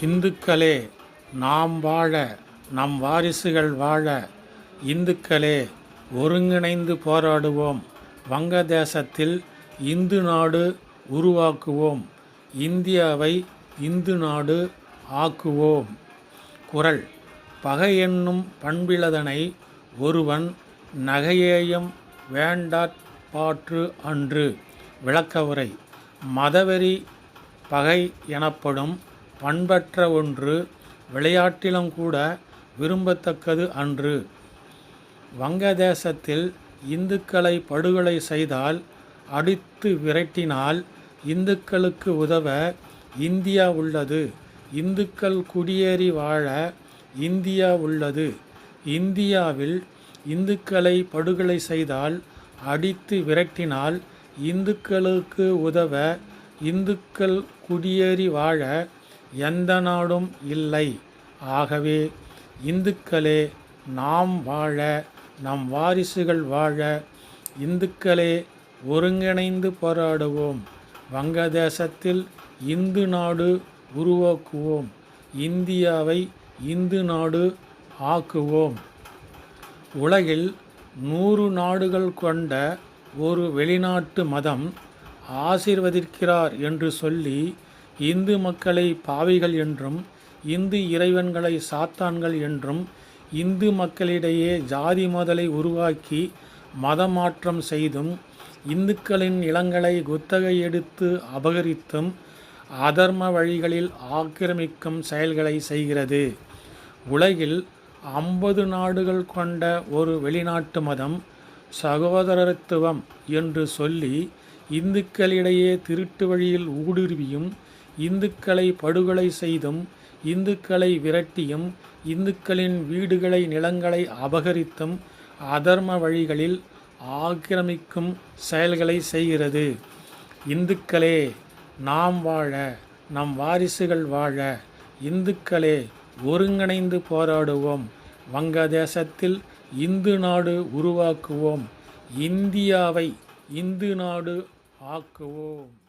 இந்துக்களே நாம் வாழ நம் வாரிசுகள் வாழ இந்துக்களே ஒருங்கிணைந்து போராடுவோம். வங்கதேசத்தில் இந்து நாடு உருவாக்குவோம். இந்தியாவை இந்து நாடு ஆக்குவோம். குறள் பகை என்னும் பண்பிலதனை ஒருவன் நகையேயம் வேண்டாற் பாற்று அன்று. விளக்கவுரை மதவெறி பகை எனப்படும் பண்பற்ற ஒன்று விளையாட்டிலும் கூட விரும்பத்தக்கது அன்று. வங்கதேசத்தில் இந்துக்களை படுகொலை செய்தால் அடித்து விரட்டினால் இந்துக்களுக்கு உதவ இந்தியா உள்ளது. இந்துக்கள் குடியேறி வாழ இந்தியா உள்ளது. இந்தியாவில் இந்துக்களை படுகொலை செய்தால் அடித்து விரட்டினால் இந்துக்களுக்கு உதவ இந்துக்கள் குடியேறி வாழ எந்த நாடும் இல்லை. ஆகவே இந்துக்களே நாம் வாழ நம் வாரிசுகள் வாழ இந்துக்களே ஒருங்கிணைந்து போராடுவோம். வங்கதேசத்தில் இந்து நாடு உருவாக்குவோம். இந்தியாவை இந்து நாடு ஆக்குவோம். உலகில் நூறு நாடுகள் கொண்ட ஒரு வெளிநாட்டு மதம் ஆசீர்வதிக்கிறார் என்று சொல்லி இந்து மக்களை பாவிகள் என்றும் இந்து இறைவன்களை சாத்தான்கள் என்றும் இந்து மக்களிடையே ஜாதி மோதலை உருவாக்கி மதமாற்றம் செய்தும் இந்துக்களின் நிலங்களை குத்தகை எடுத்து அபகரித்தும் அதர்ம வழிகளில் ஆக்கிரமிக்கும் செயல்களை செய்கிறது. உலகில் ஐம்பது நாடுகள் கொண்ட ஒரு வெளிநாட்டு மதம் சகோதரத்துவம் என்று சொல்லி இந்துக்களிடையே திருட்டு வழியில் ஊடுருவியும் இந்துக்களை படுகொலை செய்தும் இந்துக்களை விரட்டியும் இந்துக்களின் வீடுகளை நிலங்களை அபகரித்தும் அதர்ம வழிகளில் ஆக்கிரமிக்கும் செயல்களை செய்கிறது. இந்துக்களே நாம் வாழ நம் வாரிசுகள் வாழ இந்துக்களே ஒருங்கிணைந்து போராடுவோம். வங்கதேசத்தில் இந்து நாடு உருவாக்குவோம். இந்தியாவை இந்து நாடு ஆக்குவோம்.